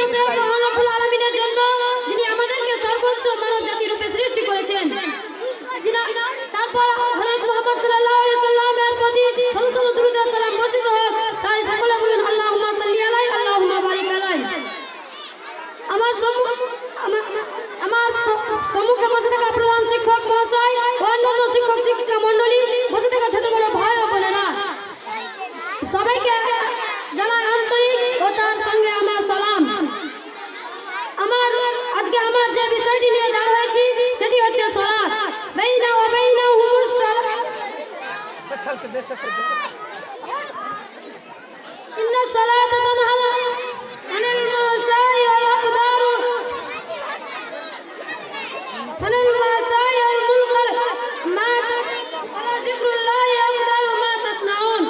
Deus é abençoe. Tá صلاة. بين وبينهم الصلاة إن الصلاة تنهى عن المعصية والأقدار. عن المعصية والمنكر ما ذكر الله أفضل ما تصنعون.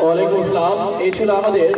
ওয়ালাইকুম আসসালাম এই ছিল আমাদের